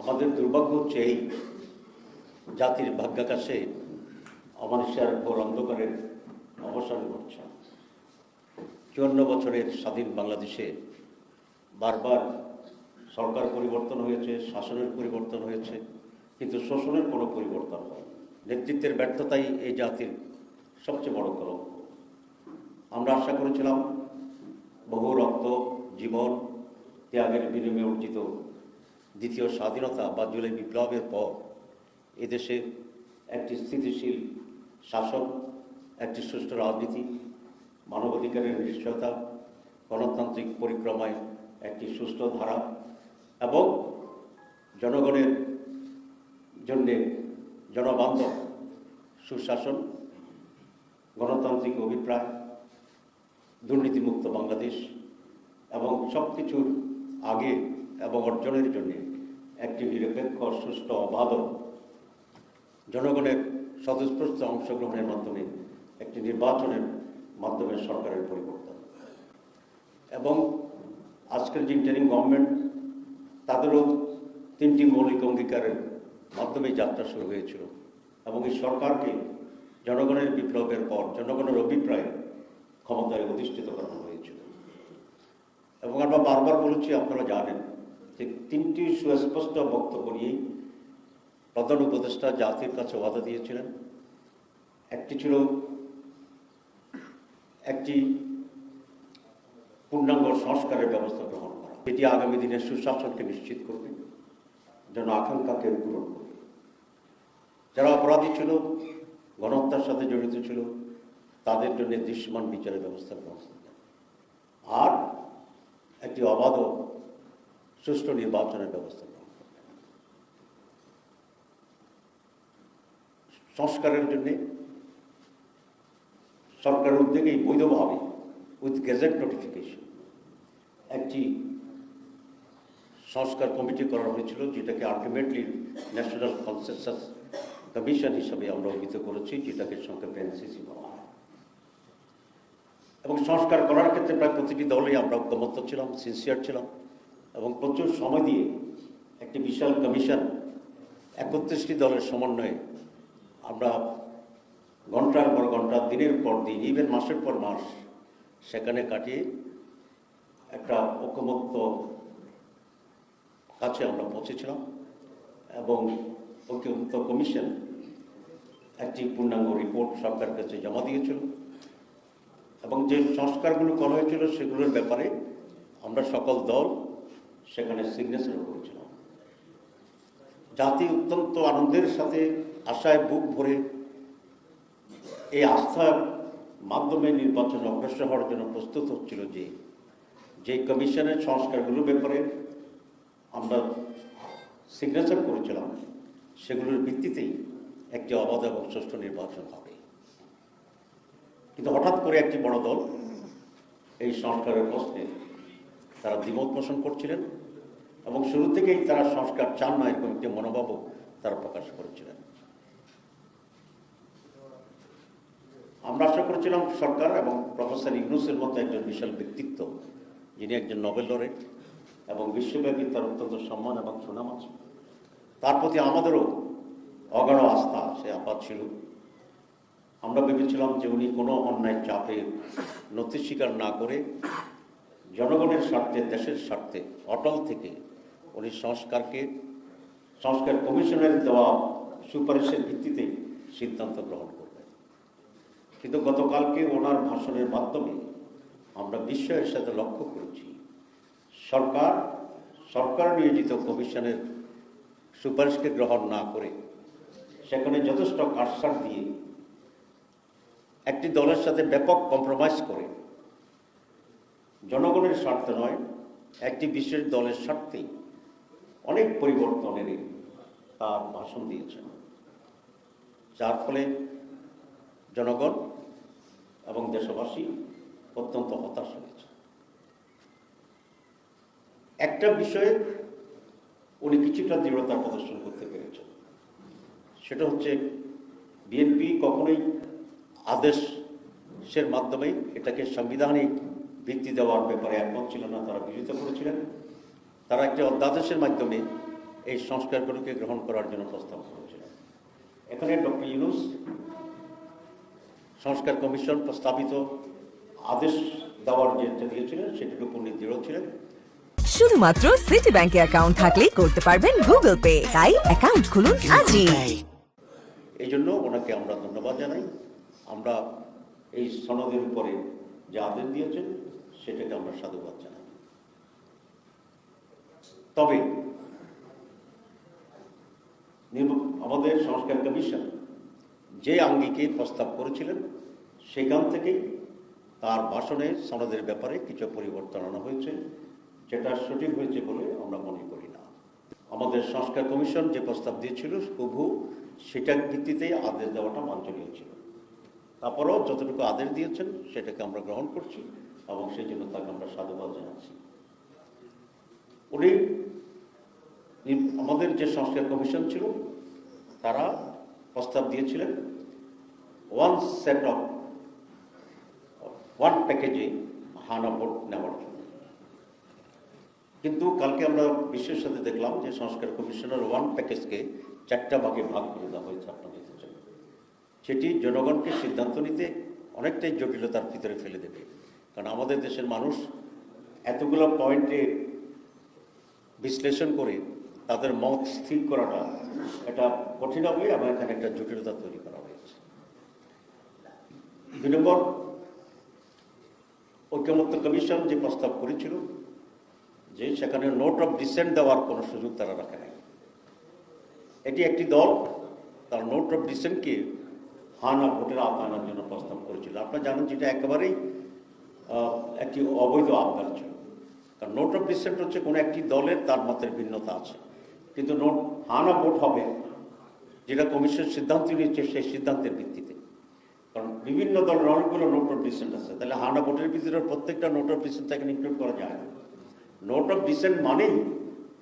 আমাদের দুর্ভাগ্য হচ্ছে এই জাতির ভাগ্যাকাশে অমানুষের ঘোর অন্ধকারের অবসান ঘটছে। চুয়ান্ন বছরের স্বাধীন বাংলাদেশে বারবার সরকার পরিবর্তন হয়েছে, শাসনের পরিবর্তন হয়েছে, কিন্তু শোষণের কোনো পরিবর্তন হয় নেতৃত্বের ব্যর্থতাই এই জাতির সবচেয়ে বড় কলঙ্ক আমরা আশা করেছিলাম বহু রক্ত, জীবন, ত্যাগের বিনিময়ে অর্জিত দ্বিতীয় স্বাধীনতা বা জুলাই বিপ্লবের পর এদেশে একটি স্থিতিশীল শাসন একটি সুষ্ঠু রাজনীতি, মানবাধিকারের নিশ্চয়তা, গণতান্ত্রিক পরিক্রমায় একটি সুষ্ঠু ধারা এবং জনগণের জন্যে জনবান্ধব সুশাসন, গণতান্ত্রিক অভিপ্রায়, দুর্নীতিমুক্ত বাংলাদেশ এবং সব কিছুর আগে এবং অর্জনের জন্য একটি নিরপেক্ষ সুষ্ঠু অবাধ জনগণের স্বতঃস্ফূর্ত অংশগ্রহণের মাধ্যমে একটি নির্বাচনের মাধ্যমে সরকারের পরিবর্তন। এবং আজকের যে ইন্টারিম গভর্নমেন্ট তাদেরও তিনটি মৌলিক অঙ্গীকারের মাধ্যমে যাত্রা শুরু হয়েছিল। এবং এই সরকারকে জনগণের বিপ্লবের পর, জনগণের অভিপ্রায় ক্ষমতায় অধিষ্ঠিত করানো হয়েছিল। এবং আমরা বারবার বলেছি, আপনারা জানেন যে তিনটি সুস্পষ্ট বক্তব্য নিয়েই প্রধান উপদেষ্টা জাতির কাছে ওয়াদা দিয়েছিলেন। একটি ছিল একটি পূর্ণাঙ্গ সংস্কারের ব্যবস্থা গ্রহণ করা। এটি আগামী দিনের সুশাসনকে নিশ্চিত করবে, যেন আকাঙ্ক্ষাকে পূরণ করবে যারা অপরাধী ছিল, গণহত্যার সাথে জড়িত ছিল, তাদের জন্য দৃশ্যমান বিচারের ব্যবস্থা গ্রহণ আর একটি অবাধ সুষ্ঠু নির্বাচনের ব্যবস্থা গ্রহণ করবে সংস্কারের জন্যে সরকারের উদ্যোগেই বৈধভাবে উইথ গেজেট নোটিফিকেশন একটি সংস্কার কমিটি করা হয়েছিল, যেটাকে আলটিমেটলি ন্যাশনাল কনসেনসাস কমিশন হিসাবে আমরা অভিহিত করেছি, যেটাকে সংক্ষেপে এনসিসি বলা হয়। এবং সংস্কার করার ক্ষেত্রে প্রায় প্রতিটি দলেই আমরা ঐক্যমত্য ছিলাম সিনসিয়ার ছিলাম। এবং প্রচুর সময় দিয়ে একটি বিশাল কমিশন একত্রিশটি দলের সমন্বয়ে আমরা ঘণ্টার পর ঘণ্টা, দিনের পর দিন ইভেন মাসের পর মাস সেখানে কাটিয়ে একটা ঐক্যমত্য কাছে আমরা পৌঁছেছিলাম এবং ঐক্যমত্য কমিশন একটি পূর্ণাঙ্গ রিপোর্ট সরকারের কাছে জমা দিয়েছিল এবং যে সংস্কারগুলো করা হয়েছিল সেগুলোর ব্যাপারে আমরা সকল দল সেখানে সিগনেচারও করেছিলাম জাতি অত্যন্ত আনন্দের সাথে আশায় বুক ভরে এই আস্থার মাধ্যমে নির্বাচন অগ্রসর হওয়ার জন্য প্রস্তুত হচ্ছিল যে যে কমিশনের সংস্কারগুলোর ব্যাপারে আমরা সিগনেচার করেছিলাম, সেগুলোর ভিত্তিতেই একটি অবাধ এবং সুষ্ঠু নির্বাচন হবে। কিন্তু হঠাৎ করে একটি বড় দল এই সংস্কারের প্রশ্নে তারা দ্বিমত পোষণ করছিলেন। এবং শুরু থেকেই তারা সংস্কার চান না, এরকম একটি মনোভাবও তারা প্রকাশ করেছিলেন। আমরা আশা করেছিলাম সরকার এবং প্রফেসর ইউনুসের মতো একজন বিশাল ব্যক্তিত্ব, যিনি একজন নোবেল লরেট এবং বিশ্বব্যাপী তার অত্যন্ত সম্মান এবং সুনাম আছে। তার প্রতি আমাদেরও অগাঢ় আস্থা, সে আপাত ছিল। আমরা ভেবেছিলাম যে উনি কোনো অন্যায় চাপে নথি স্বীকার না করে জনগণের স্বার্থে, দেশের স্বার্থে, অটল থেকে উনি সংস্কারকে, সংস্কার কমিশনের দেওয়া সুপারিশের ভিত্তিতে সিদ্ধান্ত গ্রহণ করবেন। কিন্তু গতকালকে ওনার ভাষণের মাধ্যমে আমরা বিস্ময়ের সাথে লক্ষ্য করেছি, সরকার সরকার নিয়োজিত কমিশনের সুপারিশকে গ্রহণ না করে সেখানে যথেষ্ট কাটসার দিয়ে একটি দলের সাথে ব্যাপক কম্প্রোমাইজ করে, জনগণের স্বার্থ নয়, একটি বিশেষ দলের স্বার্থেই অনেক পরিবর্তনের তার ভাষণ দিয়েছেন। যার ফলে জনগণ এবং দেশবাসী অত্যন্ত হতাশ হয়েছে একটা বিষয়ে উনি কিছুটা দৃঢ়তা প্রদর্শন করতে পেরেছেন। সেটা হচ্ছে বিএনপি কখনোই আদেশের মাধ্যমে এটাকে সাংবিধানিক ভিত্তি দেওয়ার ব্যাপারে একমত ছিল না, তারা বিরোধিতা করেছিলেন। তারা একটি অধ্যাদেশের মাধ্যমে এই সংস্কারগুলোকে গ্রহণ করার জন্য প্রস্তাব করেছিলেন এখানে ডক্টর ইউনুস সংস্কার কমিশন প্রস্তাবিত আদেশ দেওয়ার যেটা দিয়েছিলেন সেটির উপর দৃঢ় ছিলেন। শুধুমাত্র সিটি ব্যাংকে অ্যাকাউন্ট থাকলেই করতে পারবেন গুগল পে তাই অ্যাকাউন্ট খুলুন আজই। এই জন্য ওনাকে আমরা ধন্যবাদ জানাই। আমরা এই সনদের উপরে যে আদেশ দিয়েছেন সেটাকে আমরা সাধুবাদ জানাই। তবে আমাদের সংস্কার কমিশন যে আঙ্গিকে প্রস্তাব করেছিলেন, সেখান থেকে তার ভাষণে সনদের ব্যাপারে কিছু পরিবর্তন আনা হয়েছে, যেটা সঠিক হয়েছে বলে আমরা মনে করি না। আমাদের সংস্কার কমিশন যে প্রস্তাব দিয়েছিল, হুবহু সেটার ভিত্তিতে আদেশ দেওয়াটা বাঞ্ছনীয় ছিল। তারপরেও যতটুকু আদেশ দিয়েছেন, সেটাকে আমরা গ্রহণ করছি এবং সেই জন্য তাকে আমরা সাধুবাদ জানাচ্ছি। উনি আমাদের যে সংস্কার কমিশন ছিল, তারা প্রস্তাব দিয়েছিলেন ওয়ান সেট অফ ওয়ান প্যাকেজে হানা ভোট নেওয়ার জন্য। কিন্তু কালকে আমরা বিশ্বের সাথে দেখলাম যে সংস্কার কমিশনের ওয়ান প্যাকেজকে চারটা ভাগে ভাগ করে দেওয়া হয়েছে আপনাদের জন্য। সেটি জনগণকে সিদ্ধান্ত নিতে অনেকটাই জটিলতার ভিতরে ফেলে দেবে। কারণ আমাদের দেশের মানুষ এতগুলো পয়েন্টে বিশ্লেষণ করে তাদের মত স্থির করাটা এটা কঠিন হবে এবং এখানে একটা জটিলতা তৈরি করা হয়েছে। দুই নম্বর, ঐক্যমত্য কমিশন যে প্রস্তাব করেছিল যে সেখানে নোট অফ ডিসেন্ট দেওয়ার কোনো সুযোগ তারা রাখে নাই। এটি একটি দল, তার নোট অফ ডিসেন্টকে হানা, ভোটের আওতায় জন্য প্রস্তাব করেছিল। আপনারা জানেন যেটা একেবারেই একটি অবৈধ আবদার ছিল। কারণ নোট অফ ডিসেন্ট হচ্ছে কোনো একটি দলের তার মতের ভিন্নতা আছে। কিন্তু নোট হানা ভোট হবে যেটা কমিশন সিদ্ধান্ত নিয়েছে সেই সিদ্ধান্তের ভিত্তিতে। কারণ বিভিন্ন দলের অনেকগুলো নোট অফ ডিসেন্ট আছে। তাহলে হানা ভোটের ভিতরে প্রত্যেকটা নোট অফ ডিসেন্ট তাকে ইনক্লুড করা যায় না। নোট অফ ডিসেন্ট মানেই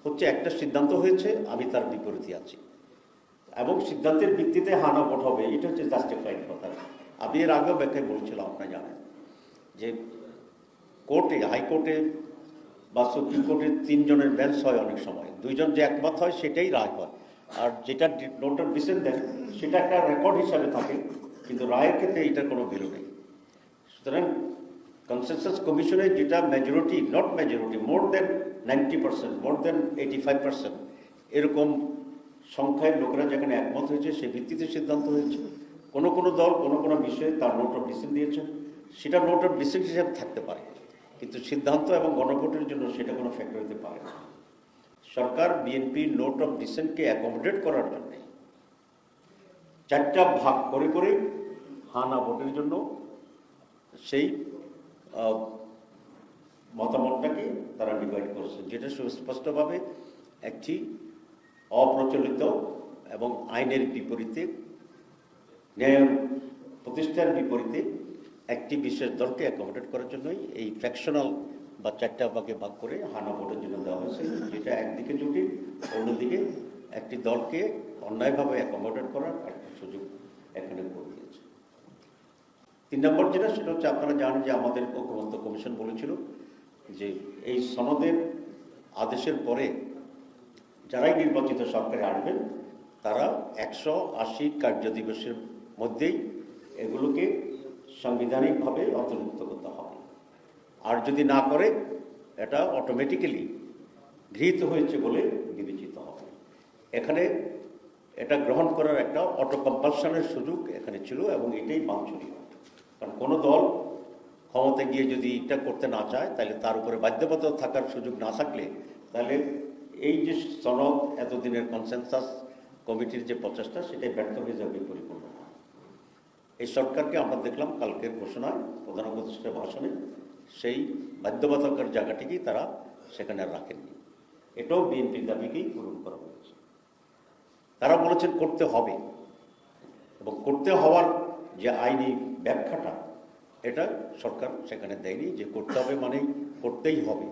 হচ্ছে একটা সিদ্ধান্ত হয়েছে, আমি তার বিপরীতে আছি। এবং সিদ্ধান্তের ভিত্তিতে হানা ভোট হবে, এটা হচ্ছে জাস্টিফাইড কথা। আমি এর আগেও ব্যাখ্যায় বলছিলাম, আপনারা জানেন। যে কোর্টে, হাইকোর্টে বা সুপ্রিম কোর্টে তিনজনের বেঞ্চ হয় অনেক সময়। দুইজন যে একমত হয়, সেটাই রায় হয়। আর যেটা নোট অফ ডিসেন্ট দেন সেটা একটা রেকর্ড হিসাবে থাকে, কিন্তু রায়ের ক্ষেত্রে এটার কোনো ভ্যালু নেই। সুতরাং কনসেনসাস কমিশনে যেটা majority not majority more than ninety percent more than eighty five percent এরকম সংখ্যায় লোকেরা যেখানে একমত হয়েছে সেই ভিত্তিতে সিদ্ধান্ত হয়েছে। কোনো কোনো দল, কোনো কোনো বিষয়ে তার নোট অফ ডিসেন্ট দিয়েছে। সেটা নোট অফ ডিসেন্ট হিসাবে থাকতে পারে। কিন্তু সিদ্ধান্ত এবং গণভোটের জন্য সেটা কোনো ফ্যাক্টর হতে পারে না। সরকার বিএনপি নোট অফ ডিসেন্টকে অ্যাকোমোডেট করার জন্য চারটা ভাগ করে করে হানা ভোটের জন্য সেই মতামতটাকে তারা ডিভাইড করেছে, যেটা সুস্পষ্টভাবে একটি অপ্রচলিত এবং আইনের বিপরীতে, ন্যায় প্রতিষ্ঠার বিপরীতে একটি বিশেষ দলকে অ্যাকোমোডেট করার জন্যই এই ফ্র্যাকশনাল বা চারটা ভাগে ভাগ করে হানা ভোটের জন্য দেওয়া হয়েছে। যেটা একদিকে জটিল, অন্যদিকে একটি দলকে অন্যায়ভাবে অ্যাকোমোডেট করার একটা সুযোগ এখানে করে দিয়েছে। তিন নম্বর যেটা, সেটা হচ্ছে আপনারা জানেন যে আমাদের ঐক্যমত্য কমিশন বলেছিল যে এই সনদের আদেশের পরে যারাই নির্বাচিত সরকারে আসবেন, তারা একশো আশি কার্য দিবসের মধ্যেই এগুলোকে সাংবিধানিকভাবে অন্তর্ভুক্ত করতে হবে আর যদি না করে, এটা অটোমেটিক্যালি গৃহীত হয়েছে বলে বিবেচিত হবে। এখানে এটা গ্রহণ করার একটা অটো কম্পালশনের সুযোগ এখানে ছিল এবং এটাই বাঞ্ছনীয়। কারণ কোনো দল ক্ষমতায় গিয়ে যদি এটা করতে না চায়, তাহলে তার উপরে বাধ্যবাধকতা থাকার সুযোগ না থাকলে, তাহলে এই যে সনদ, এতদিনের কনসেনসাস কমিটির যে প্রচেষ্টা, সেটাই ব্যর্থ হয়ে যাবে পরিপূর্ণ এই সরকারকে আমরা দেখলাম কালকের ঘোষণায় প্রধান ভাষণে। সেই বাধ্যবাধকতার জায়গাটিকেই তারা সেখানে রাখেননি। এটাও বিএনপির দাবিকেই পূরণ করা হয়েছে। তারা বলেছেন করতে হবে। এবং করতে হওয়ার যে আইনি ব্যাখ্যাটা, এটা সরকার সেখানে দেয়নি যে করতে হবে মানেই করতেই হবে।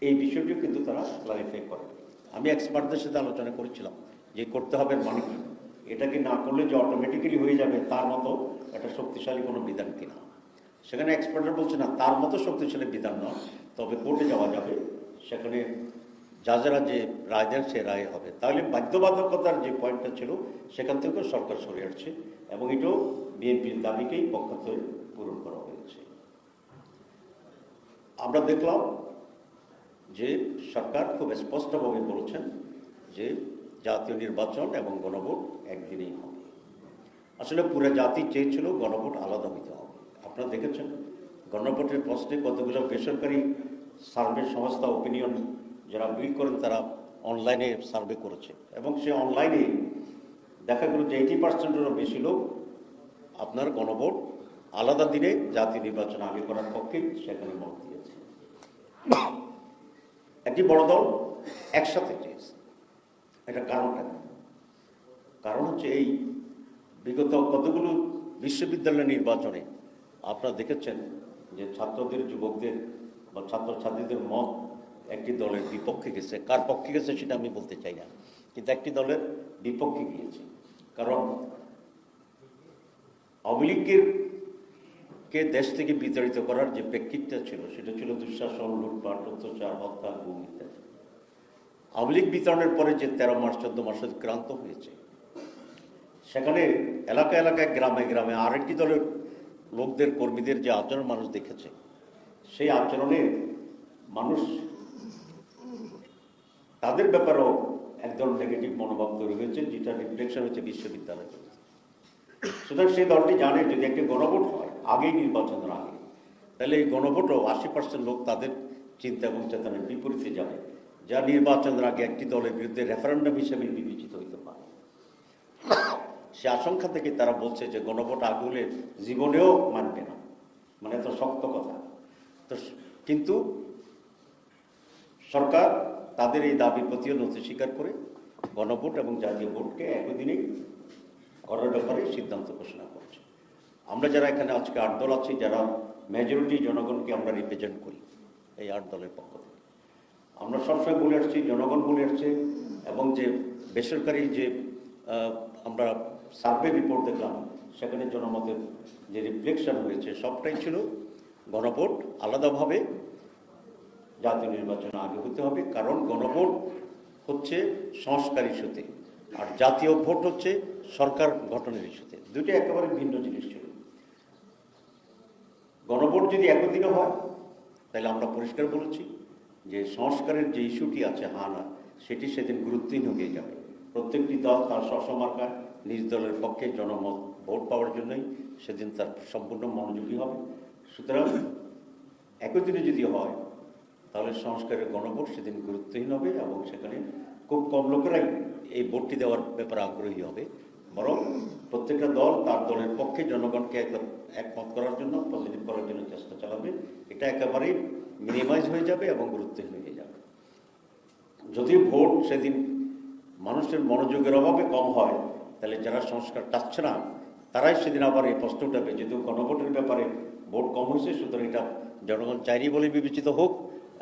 এই বিষয়টিও কিন্তু তারা ক্লারিফাই করে আমি এক্সপার্টদের সাথে আলোচনা করেছিলাম যে করতে হবে মানে কি? এটাকে না করলে যে অটোমেটিক্যালি হয়ে যাবে, তার মতো একটা শক্তিশালী কোনো বিধান কিনা। সেখানে এক্সপার্টরা বলছে, না, তার মতো শক্তিশালী বিধান নয়। তবে কোর্টে যাওয়া যাবে। সেখানে যারা যে রায় দেন, সে রায় হবে। তাহলে বাধ্যবাধকতার যে পয়েন্টটা ছিল, সেখান থেকেও সরকার সরে আসছে এবং এটাও বিএনপির দাবিকেই পক্ষান্তরে পূরণ করা হয়েছে। আমরা দেখলাম যে সরকার খুব স্পষ্টভাবে বলেছেন যে জাতীয় নির্বাচন এবং গণভোট একদিনেই হবে। আসলে পুরো জাতি চেয়েছিল গণভোট আলাদা হইতে হবে। আপনারা দেখেছেন, গণভোটের প্রশ্নে কতগুলো বেসরকারি সার্ভে সংস্থা ওপিনিয়ন যারা বিল করেন, তারা অনলাইনে সার্ভে করেছে। এবং সে অনলাইনে দেখা গেল যে এইটি পার্সেন্টেরও বেশি লোক আপনার গণভোট আলাদা দিনে জাতীয় নির্বাচন আগে করার পক্ষে সেখানে মত দিয়েছে। একটি বড় দল একসাথে এটা কারণটা? কারণ হচ্ছে এই বিগত কতগুলো বিশ্ববিদ্যালয় নির্বাচনে আপনারা দেখেছেন যে ছাত্রদের, যুবকদের বা ছাত্রছাত্রীদের মত একটি দলের বিপক্ষে গেছে। কার পক্ষে গেছে সেটা আমি বলতে চাই না। কিন্তু একটি দলের বিপক্ষে গিয়েছে। কারণ আওয়ামী লীগের কে দেশ থেকে বিতাড়িত করার যে প্রেক্ষিতটা ছিল, সেটা ছিল দুঃশাসন, লুটপাট, অত্যাচার হত্যা গুম ইত্যাদি। আওয়ামী বিতরণের পরে যে তেরো মাস চোদ্দ মাস ক্রান্ত হয়েছে, সেখানে এলাকা এলাকায়, গ্রামে গ্রামে আরেকটি দলের লোকদের, কর্মীদের যে আচরণ মানুষ দেখেছে, সেই আচরণে মানুষ তাদের ব্যাপারেও একদল নেগেটিভ মনোভাব তৈরি হয়েছে, যেটা রিফ্লেকশন হচ্ছে বিশ্ববিদ্যালয়ে। সুতরাং সেই দলটি জানে যদি একটি গণভোট হয়, আগেই নির্বাচনের আগে, তাহলে এই গণভোটও আশি পার্সেন্ট লোক তাদের চিন্তা এবং চেতনার বিপরীতে যাবে। যা নির্বাচনের আগে একটি দলের বিরুদ্ধে রেফারেন্ডাম হিসেবে বিবেচিত হইতে পারে। সে আশঙ্কা থেকে তারা বলছে যে গণভোট আগে হলে জীবনেও মানবে না। মানে এত শক্ত কথা। তো কিন্তু সরকার তাদের এই দাবির প্রতিও নথি স্বীকার করে গণভোট এবং জাতীয় ভোটকে একই দিনেই করার ব্যাপারে সিদ্ধান্ত ঘোষণা করছে। আমরা যারা এখানে আজকে আট দল আছি, যারা মেজরিটি জনগণকে আমরা রিপ্রেজেন্ট করি, এই আট দলের পক্ষ থেকে। আমরা সবসময় বলে আসছি, জনগণ বলে আসছে, এবং যে বেসরকারি যে আমরা সার্ভে রিপোর্ট দেখলাম, সেখানে জনমতের যে রিফ্লেকশন হয়েছে, সবটাই ছিল গণভোট আলাদাভাবে। জাতীয় নির্বাচন আগে হতে হবে, কারণ গণভোট হচ্ছে সংস্কার ইস্যুতে আর জাতীয় ভোট হচ্ছে সরকার গঠনের ইস্যুতে দুটো একেবারে ভিন্ন জিনিস ছিল। গণভোট যদি একদিনে হয়, তাহলে আমরা পরিষ্কার বলেছি যে সংস্কারের যে ইস্যুটি আছে হা না সেটি সেদিন গুরুত্বহীন হয়ে যাবে। প্রত্যেকটি দল তার সসমার্কায় নিজ দলের পক্ষে জনমত, ভোট পাওয়ার জন্যই সেদিন তার সম্পূর্ণ মনোযোগী হবে। সুতরাং একই দিনে যদি হয়, তাহলে সংস্কারের গণভোট সেদিন গুরুত্বহীন হবে এবং সেখানে খুব কম লোকেরাই এই ভোটটি দেওয়ার ব্যাপারে আগ্রহী হবে। বরং প্রত্যেকটা দল তার দলের পক্ষে জনগণকে একমত করার জন্য পজিটিভ করার জন্য চেষ্টা চালাবে। এটা একেবারেই মিনিমাইজ হয়ে যাবে এবং গুরুত্বহীন হয়ে যাবে। যদি ভোট সেদিন মানুষের মনোযোগের অভাবে কম হয়, তাহলে যারা সংস্কার চাচ্ছে না, তারাই সেদিন আবার এই প্রশ্ন উঠাবে, যেহেতু গণভোটের ব্যাপারে ভোট কম হয়েছে, সুতরাং এটা জনগণ চাইনি বলে বিবেচিত হোক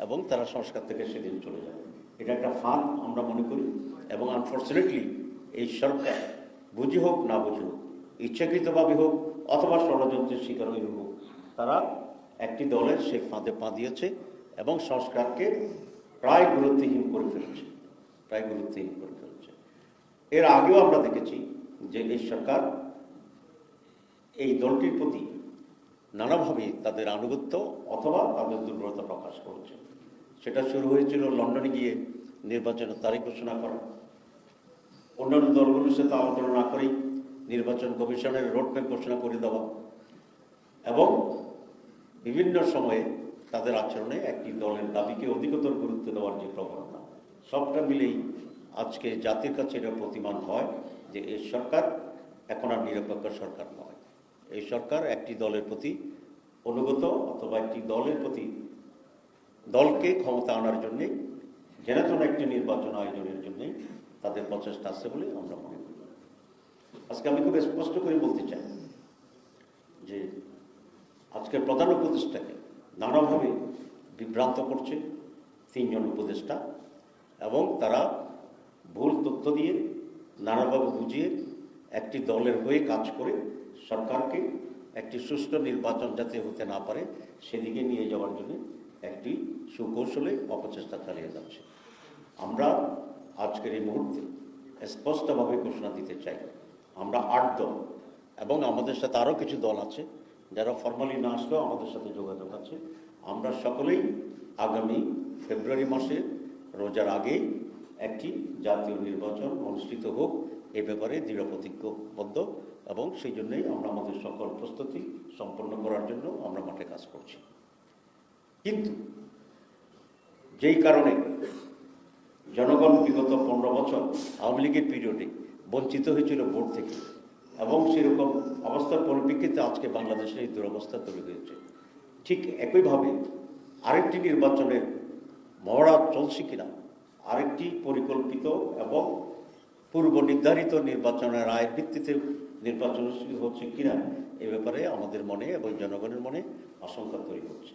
এবং তারা সংস্কার থেকে সেদিন চলে যাবে। এটা একটা ফান আমরা মনে করি এবং আনফর্চুনেটলি এই সরকার বুঝি হোক, না বুঝি হোক, ইচ্ছাকৃতভাবে হোক অথবা ষড়যন্ত্রের শিকার হয়ে হোক তারা একটি দলের সে ফাঁদে পা দিয়েছে এবং সংস্কারকে প্রায় গুরুত্বহীন করে ফেলেছে, প্রায় গুরুত্বহীন করে ফেলেছে। এর আগেও আমরা দেখেছি যে এই সরকার এই দলটির প্রতি নানাভাবে তাদের আনুগত্য অথবা তাদের দুর্বলতা প্রকাশ করেছে। সেটা শুরু হয়েছিল লন্ডনে গিয়ে নির্বাচনের তারিখ ঘোষণা করা। অন্যান্য দলগুলোর সাথে আলোচনা না করেই নির্বাচন কমিশনের রোডম্যাপ ঘোষণা করে দেওয়া এবং বিভিন্ন সময়ে তাদের আচরণে একটি দলের দাবিকে অধিকতর গুরুত্ব দেওয়ার যে প্রবণতা, সবটা মিলেই আজকে জাতির কাছে এটা প্রতিমান হয় যে এই সরকার এখন আর নিরপেক্ষ সরকার নয়। এই সরকার একটি দলের প্রতি অনুগত অথবা একটি দলের প্রতি দলকে ক্ষমতা আনার জন্যে, যেন একটি নির্বাচন আয়োজনের জন্যে তাদের প্রচেষ্টা আছে বলে আমরা মনে করি। আজকে আমি খুব স্পষ্ট করে বলতে চাই যে আজকের প্রধান উপদেষ্টাকে নানাভাবে বিভ্রান্ত করছে তিনজন উপদেষ্টা এবং তারা ভুল তথ্য দিয়ে নানাভাবে বুঝিয়ে একটি দলের হয়ে কাজ করে সরকারকে একটি সুষ্ঠু নির্বাচন যাতে হতে না পারে, সেদিকে নিয়ে যাওয়ার জন্য একটি সুকৌশলে অপচেষ্টা চালিয়ে যাচ্ছে। আমরা আজকের এই মুহূর্তে স্পষ্টভাবে ঘোষণা দিতে চাই। আমরা আট দল এবং আমাদের সাথে আরও কিছু দল আছে যারা ফর্মালি না আসলেও আমাদের সাথে যোগাযোগ আছে। আমরা সকলেই আগামী ফেব্রুয়ারি মাসে রোজার আগেই একটি জাতীয় নির্বাচন অনুষ্ঠিত হোক, এ ব্যাপারে দৃঢ় প্রতিজ্ঞবদ্ধ এবং সেই জন্যই আমরা আমাদের সকল প্রস্তুতি সম্পন্ন করার জন্য আমরা মাঠে কাজ করছি। কিন্তু যেই কারণে জনগণ বিগত পনেরো বছর আওয়ামী লীগের পিরিয়ডে বঞ্চিত হয়েছিল ভোট থেকে এবং সেরকম অবস্থার পরিপ্রেক্ষিতে আজকে বাংলাদেশের এই দুরবস্থা তৈরি হয়েছে। ঠিক একইভাবে আরেকটি নির্বাচনের মহড়া চলছে কিনা, আরেকটি পরিকল্পিত এবং পূর্ব নির্ধারিত নির্বাচনের রায়ের ভিত্তিতে নির্বাচন হচ্ছে কিনা, এ ব্যাপারে আমাদের মনে এবং জনগণের মনে আশঙ্কা তৈরি হচ্ছে।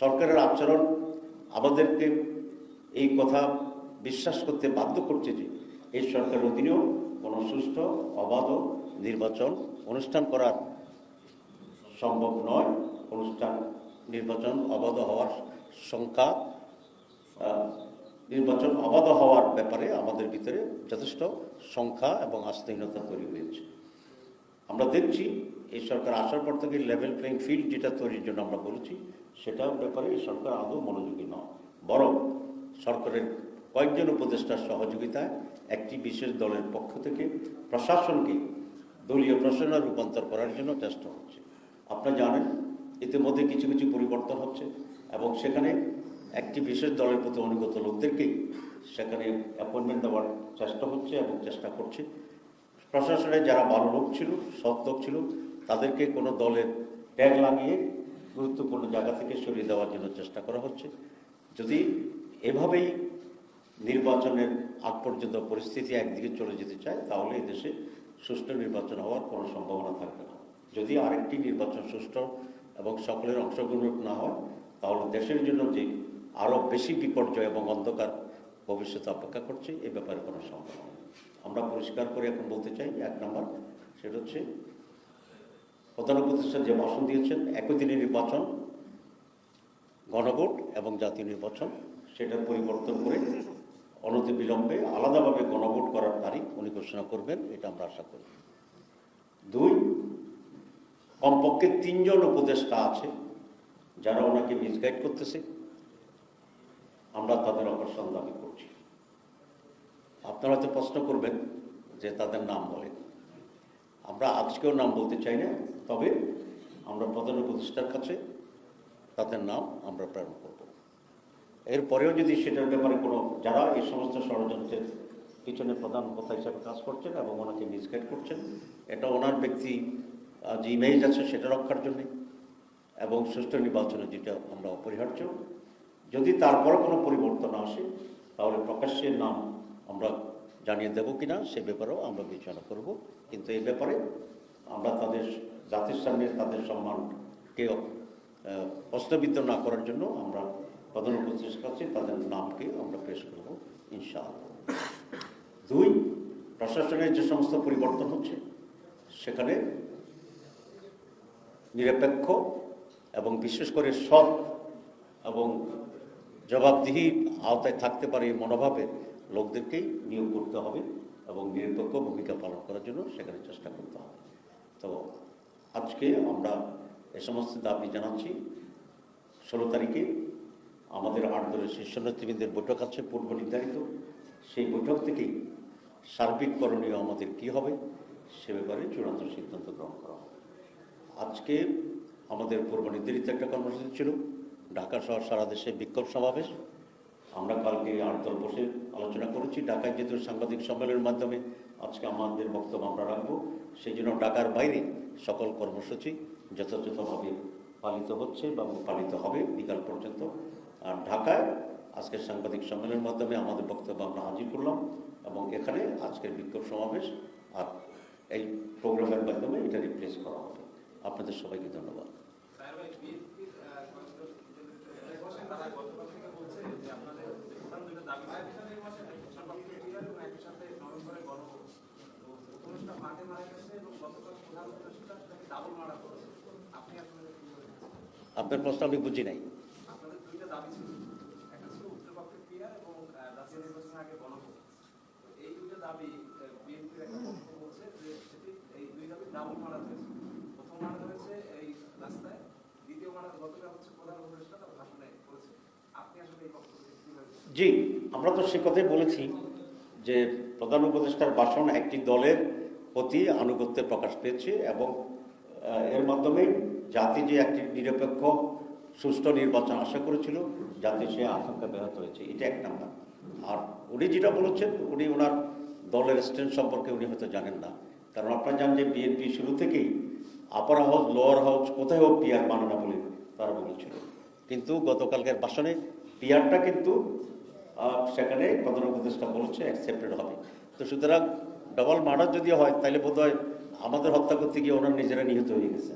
সরকারের আচরণ আমাদেরকে এই কথা বিশ্বাস করতে বাধ্য করছে যে এই সরকারের অধীনেও কোনো সুষ্ঠু, অবাধ নির্বাচন অনুষ্ঠান করার সম্ভব নয়। অনুষ্ঠান, নির্বাচন অবাধ হওয়ার সংখ্যা নির্বাচন অবাধ হওয়ার ব্যাপারে আমাদের ভিতরে যথেষ্ট সংখ্যা এবং আস্থাহীনতা তৈরি হয়েছে। আমরা দেখছি এই সরকার আসার পর থেকে লেভেল প্লেইং ফিল্ড যেটা তৈরির জন্য আমরা বলেছি, সেটার ব্যাপারে এই সরকার আদৌ মনোযোগী নয়। বরং সরকারের কয়েকজন উপদেষ্টার সহযোগিতায় একটি বিশেষ দলের পক্ষ থেকে প্রশাসনকে দলীয় প্রশাসনে রূপান্তর করার জন্য চেষ্টা হচ্ছে। আপনারা জানেন, ইতিমধ্যে কিছু কিছু পরিবর্তন হচ্ছে এবং সেখানে একটি বিশেষ দলের প্রতি অনুগত লোকদেরকেই সেখানে অ্যাপয়েন্টমেন্ট দেওয়ার চেষ্টা হচ্ছে এবং চেষ্টা করছে। প্রশাসনে যারা ভালো লোক ছিল, সৎ লোক ছিল, তাদেরকে কোনো দলের ট্যাগ লাগিয়ে গুরুত্বপূর্ণ জায়গা থেকে সরিয়ে দেওয়ার জন্য চেষ্টা করা হচ্ছে। যদি এভাবেই নির্বাচনের আগ পর্যন্ত পরিস্থিতি একদিকে চলে যেতে চায়, তাহলে এই দেশে সুষ্ঠু নির্বাচন হওয়ার কোনো সম্ভাবনা থাকবে না যদি আরেকটি নির্বাচন সুষ্ঠু এবং সকলের অংশগ্রহণ না হয়, তাহলে দেশের জন্য যে আরও বেশি বিপর্যয় এবং অন্ধকার ভবিষ্যৎ অপেক্ষা করছে, এ ব্যাপারে কোনো সম্ভাবনা। আমরা পরিষ্কার করে এখন বলতে চাই, এক নম্বর সেটা হচ্ছে প্রধান উপদেষ্টা যে ভাষণ দিয়েছেন, একই দিনে নির্বাচন, গণভোট এবং জাতীয় নির্বাচন সেটা পরিবর্তন করে অনতি বিলম্বে আলাদাভাবে গণভোট করার তারিখ উনি ঘোষণা করবেন, এটা আমরা আশা করি। দুই, কমপক্ষে তিনজন উপদেষ্টা আছে যারা ওনাকে মিসগাইড করতেছে। আমরা তাদের অপারেশন দাবি করছি। আপনারা হয়তো প্রশ্ন করবেন যে তাদের নাম বলেন। আমরা আজকেও নাম বলতে চাই না, তবে আমরা প্রধান উপদেষ্টার কাছে তাদের নাম আমরা প্রেরণ করব। এরপরেও যদি সেটার ব্যাপারে কোনো, যারা এই সমস্ত ষড়যন্ত্রের পিছনে প্রধান কথা হিসাবে কাজ করছেন এবং ওনাকে মিসগাইড করছেন, এটা ওনার ব্যক্তি যে ইমেজ আছে সেটা রক্ষার জন্যে এবং সুষ্ঠু নির্বাচনে যেটা আমরা অপরিহার্য। যদি তারপরে কোনো পরিবর্তন আসে, তাহলে প্রকাশ্যের নাম আমরা জানিয়ে দেব কিনা সে ব্যাপারেও আমরা বিবেচনা করব। কিন্তু এই ব্যাপারে আমরা তাদের জাতির সামনে তাদের সম্মানকে প্রশ্নবিদ্ধ না করার জন্য আমরা প্রধান উপদেষ্টার কাছে তাদের নামকে আমরা পেশ করব, ইনশাআল্লাহ। দুই প্রশাসনের যে সমস্ত পরিবর্তন হচ্ছে, সেখানে নিরপেক্ষ এবং বিশেষ করে সৎ এবং জবাবদিহি আওতায় থাকতে পারে এই মনোভাবের লোকদেরকেই নিয়োগ করতে হবে এবং নিরপেক্ষ ভূমিকা পালন করার জন্য সেখানে চেষ্টা করতে হবে। তো আজকে আমরা এ সমস্ত দাবি জানাচ্ছি। ষোলো তারিখে আমাদের আট দলের শীর্ষ নেতৃবৃন্দের বৈঠক আছে, পূর্ব নির্ধারিত। সেই বৈঠক থেকেই সার্বিক করণীয় আমাদের কি হবে সে ব্যাপারে চূড়ান্ত সিদ্ধান্ত গ্রহণ করা হবে। আজকে আমাদের পূর্ব নির্ধারিত একটা কর্মসূচি ছিল, ঢাকা শহর সারা দেশে বিক্ষোভ সমাবেশ। আমরা কালকে আট দল বসে আলোচনা করেছি, ঢাকায় যেহেতু সাংবাদিক সম্মেলনের মাধ্যমে আজকে আমাদের বক্তব্য আমরা রাখব। সেই জন্য ঢাকার বাইরে সকল কর্মসূচি যথাযথভাবে পালিত হচ্ছে বা পালিত হবে বিকাল পর্যন্ত। আর ঢাকায় আজকের সাংবাদিক সম্মেলনের মাধ্যমে আমাদের বক্তব্য আমরা হাজির করলাম এবং এখানে আজকের বিক্ষোভ সমাবেশ আর এই প্রোগ্রামের মাধ্যমে এটা রিপ্লেস করা হবে আপনাদের সবাইকে ধন্যবাদ? আপনার প্রশ্ন আমি বুঝি নাই জি, আমরা তো সে কথাই বলেছি যে প্রধান উপদেষ্টার ভাষণ একটি দলের প্রতি আনুগত্যের প্রকাশ পেয়েছে এবং এর মাধ্যমে জাতি যে একটি নিরপেক্ষ সুষ্ঠু নির্বাচন আশা করেছিল, যাতে সে আশঙ্কা ব্যাহত হয়েছে। এটা এক নাম্বার। আর উনি যেটা বলেছেন, উনি ওনার দলের স্ট্যান্ড সম্পর্কে উনি হয়তো জানেন না। কারণ আপনারা জানেন যে বিএনপি শুরু থেকেই আপার হাউস লোয়ার হাউস কোথায় হোক পিয়ার মানে না বলে তারা বলেছিল। কিন্তু গতকালকের ভাষণে পিয়ারটা কিন্তু সেখানে প্রধান উপদেষ্টা বলেছে অ্যাকসেপ্টেড হবে। তো সুতরাং ডবল মার্ডার যদি হয়, তাহলে বোধ আমাদের হত্যা করতে গিয়ে ওনার নিজেরা নিহত হয়ে গেছে।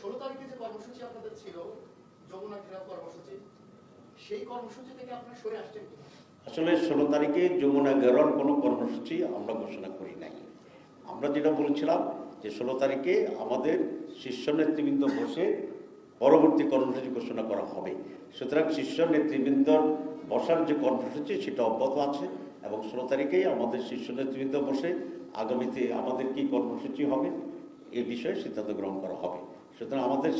ষোলো তারিখে যে কর্মসূচি আপনাদের ছিল, যমুনা কর্মসূচি, সেই কর্মসূচি থেকে সরে আসছেন আসলে ষোলো তারিখে যমুনা গেরন কোনো কর্মসূচি আমরা ঘোষণা করি নাই। আমরা যেটা বলেছিলাম যে ষোলো তারিখে আমাদের শীর্ষ নেতৃবৃন্দ বসে পরবর্তী কর্মসূচি ঘোষণা করা হবে সুতরাং শীর্ষ নেতৃবৃন্দর বসার যে কর্মসূচি সেটা অব্যাহত আছে এবং ষোলো তারিখেই আমাদের শীর্ষ নেতৃবৃন্দ বসে আগামীতে আমাদের কি কর্মসূচি হবে এ বিষয়ে সিদ্ধান্ত গ্রহণ করা হবে সুতরাং আমাদের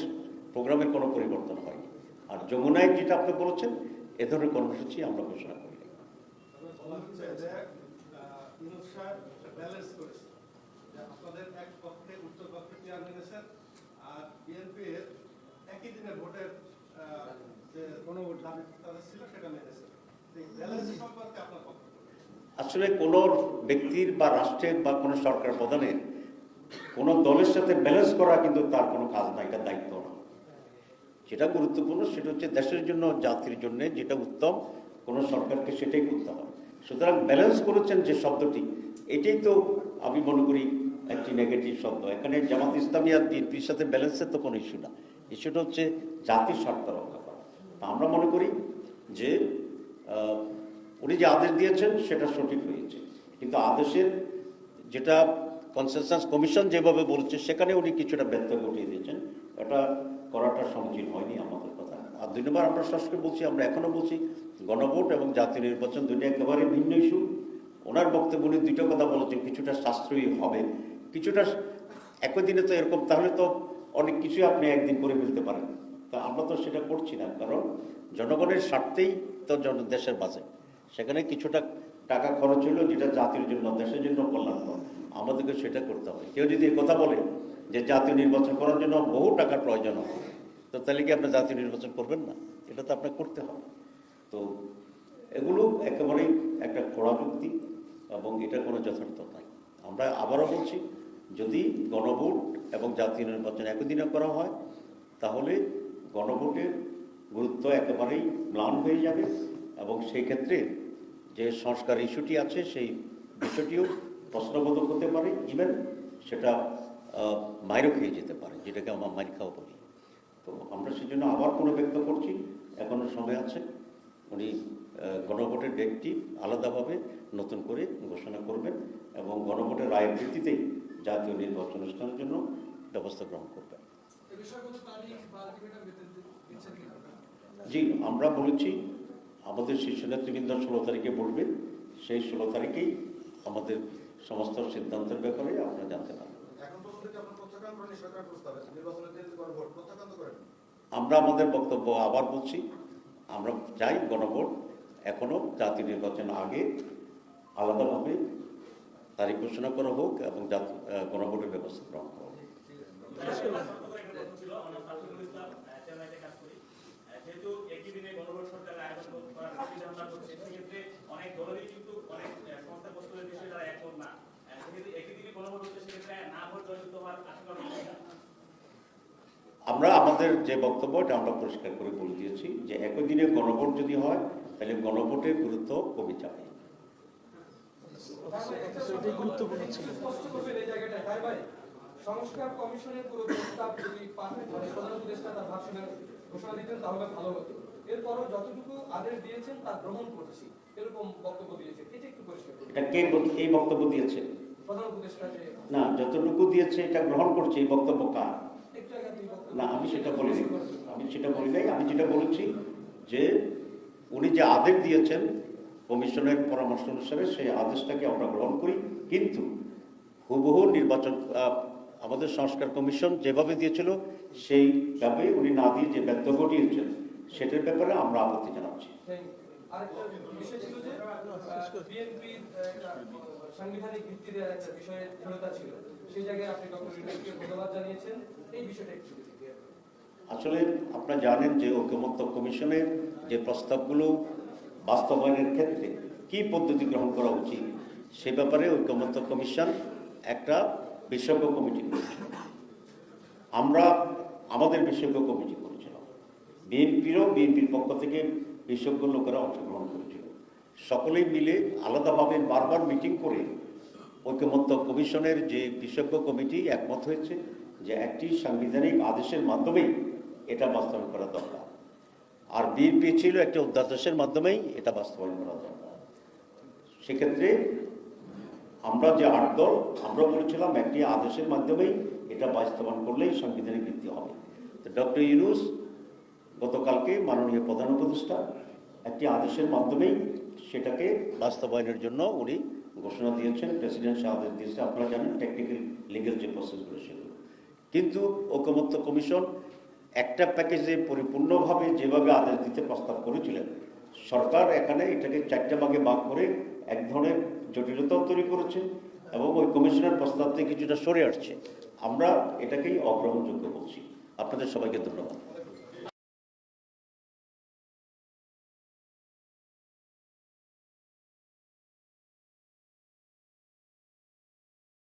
প্রোগ্রামের কোনো পরিবর্তন হয়নি আর যমুনায় যেটা আপনি বলেছেন এ ধরনের কর্মসূচি আমরা ঘোষণা করি আর বিএনপির একই দিনে ভোটের? আসলে কোনো ব্যক্তির বা রাষ্ট্রের বা কোনো সরকার প্রধানের কোনো দলের সাথে ব্যালেন্স করা কিন্তু তার কোনো কাজ না এটা দায়িত্ব না। যেটা গুরুত্বপূর্ণ সেটা হচ্ছে দেশের জন্য, জাতির জন্য যেটা উত্তম, কোনো সরকারকে সেটাই করতে হবে। সুতরাং ব্যালেন্স করেছেন যে শব্দটি, এটাই তো আমি মনে করি একটি নেগেটিভ শব্দ। এখানে জামাত ইসলামী আর বিএনপির সাথে ব্যালেন্সের তো কোনো ইস্যু না। ইস্যুটা হচ্ছে জাতির স্বার্থ রক্ষা করা। তা আমরা মনে করি যে উনি যে আদেশ দিয়েছেন, সেটা সঠিক হয়েছে। কিন্তু আদেশের যেটা কনসেনসাস কমিশন যেভাবে বলছে, সেখানে উনি কিছুটা ব্যত্যয় ঘটিয়ে দিয়েছেন। এটা করাটা সমীচীন হয়নি আমাদের কথা। আর দুই নম্বর আমরা সরাসরি বলছি, আমরা এখনও বলছি, গণভোট এবং জাতীয় নির্বাচন দুটো একেবারে ভিন্ন ইস্যু। ওনার বক্তব্য উনি দুটো কথা বলেছেন, কিছুটা সাশ্রয়ী হবে। কিছুটা একই দিনে তো এরকম, তাহলে তো অনেক কিছু আপনি একদিন করে ফেলতে পারেন। তা আমরা তো সেটা করছি না, কারণ জনগণের স্বার্থেই তো জন দেশের বাজেট সেখানে কিছুটা টাকা খরচ হলো যেটা জাতির জন্য, দেশের জন্য কল্যাণকর। আমাদেরকে সেটা করতে হবে। কেউ যদি কথা বলে যে জাতীয় নির্বাচন করার জন্য বহু টাকার প্রয়োজন হবে, তো তাহলে কি আপনি জাতীয় নির্বাচন করবেন না? এটা তো আপনাকে করতে হবে। তো এগুলো একেবারেই একটা খোড়া যুক্তি এবং এটা কোনো যথার্থ নাই আমরা আবারও বলছি, যদি গণভোট এবং জাতীয় নির্বাচন একই দিনে করা হয়, তাহলে গণভোটের গুরুত্ব একেবারেই ম্লান হয়ে যাবে এবং সেই ক্ষেত্রে যে সংস্কার ইস্যুটি আছে সেই বিষয়টিও প্রশ্নবোধক হতে পারে ইভেন সেটা মাইরও খেয়ে যেতে পারে, যেটাকে আমরা মাইর খাওয়া বলি। তো আমরা সেজন্য আবার কোনো ব্যক্ত করছি এখনও সময় আছে, উনি গণভোটের ডেটটি আলাদাভাবে নতুন করে ঘোষণা করবেন এবং গণভোটের রায়ের ভিত্তিতেই জাতীয় নির্বাচন অনুষ্ঠানের জন্য ব্যবস্থা গ্রহণ করবেন। কিনা জি আমরা বলেছি আমাদের শীর্ষ নেতৃবৃন্দ ষোলো তারিখে বলবে সেই ষোলো তারিখেই আমাদের সমস্ত সিদ্ধান্তের ব্যাপারে আপনারা জানতে পারবেন আমরা আমাদের বক্তব্য আবার বলছি আমরা চাই গণভোট এখনও জাতীয় নির্বাচন আগে আলাদাভাবে তারিখ ঘোষণা করা হোক এবং গণভোটের ব্যবস্থা গ্রহণ করা হোক। যেহেতু একই দিনে গণভোট সরকার আয়োজন করার চিন্তা করছে সেক্ষেত্রে অনেক দলেরই কিন্তু অনেক সংস্থা প্রস্তুতের বিষয়ে তারা একমত না। সেক্ষেত্রে একই দিনে গণভোট হচ্ছে সেক্ষেত্রে না ভোট জয়যুক্ত হওয়ার আশঙ্কা আমরা আমাদের যে বক্তব্য এটা আমরা পরিষ্কার করে বলে দিয়েছি যে একই দিনে গণভোট যদি হয় তাহলে গণভোটের গুরুত্ব কমে যাবে। স্পষ্ট করবেন এই জায়গাটায় তাই ভাই সংস্কার কমিশনের পুরো প্রস্তাব যদি পাঠায় প্রধান উপদেষ্টা তার ভাষণে ঘোষণা দিতেন তাহলে ভালো হতো। এরপরও যতটুকু আদেশ দিয়েছেন তা গ্রহণ করছি। এরকম বক্তব্য দিয়েছে। এটা একটু পরিষ্কার কে এই বক্তব্য দিয়েছে? প্রধান উপদেষ্টা না যতটুকু দিয়েছে এটা গ্রহণ করছে। এই বক্তব্য কার? না আমি সেটা বলিনি। আমি সেটা বলি নাই আমি যেটা বলেছি যে উনি যে আদেশ দিয়েছেন কমিশনের পরামর্শ অনুসারে সেই আদেশটাকে আমরা গ্রহণ করি কিন্তু হুবহু নির্বাচন আমাদের সংস্কার কমিশন যেভাবে দিয়েছিল সেইভাবে উনি না দিয়ে যে ব্যর্থ ঘটিয়েছেন, সেটার ব্যাপারে আমরা আপত্তি জানাচ্ছি। আসলে আপনারা জানেন যে ঐক্যমত্য কমিশনের যে প্রস্তাবগুলো বাস্তবায়নের ক্ষেত্রে কি পদ্ধতি গ্রহণ করা উচিত? সে ব্যাপারে ঐক্যমত্য কমিশন একটা বিশেষজ্ঞ কমিটি করেছিল। আমরা আমাদের বিশেষজ্ঞ কমিটি করেছিলাম বিএনপিরও বিএনপির পক্ষ থেকে বিশেষজ্ঞ লোকেরা অংশগ্রহণ করেছিল। সকলেই মিলে আলাদাভাবে বারবার মিটিং করে ঐক্যমত্য কমিশনের যে বিশেষজ্ঞ কমিটি একমত হয়েছে যে একটি সাংবিধানিক আদেশের মাধ্যমেই এটা বাস্তবায়ন করা দরকার। আর বিএনপি ছিল একটি অধ্যাদেশের মাধ্যমেই এটা বাস্তবায়ন করা দরকার সেক্ষেত্রে আমরা যে আট দল আমরা বলেছিলাম একটি আদেশের মাধ্যমেই এটা বাস্তবায়ন করলেই সাংবিধানিক ভিত্তি হবে। তো ডক্টর ইউনুস গতকালকে মাননীয় প্রধান উপদেষ্টা একটি আদেশের মাধ্যমেই সেটাকে বাস্তবায়নের জন্য উনি ঘোষণা দিয়েছেন। প্রেসিডেন্ট সে আদেশ আপনারা জানেন টেকনিক্যাল লিগেল যে প্রসেসগুলো সেগুলো। কিন্তু ঐকমত্য কমিশন একটা প্যাকেজে পরিপূর্ণভাবে যেভাবে আদেশ দিতে প্রস্তাব করেছিলেন, সরকার এখানে এটাকে চারটা ভাগে ভাগ করে এক ধরনের জটিলতাও তৈরি করেছে এবং ওই কমিশনের প্রস্তাব থেকে কিছুটা সরে আসছে। আমরা এটাকেই অগ্রহণযোগ্য করছি আপনাদের সবাইকে ধন্যবাদ।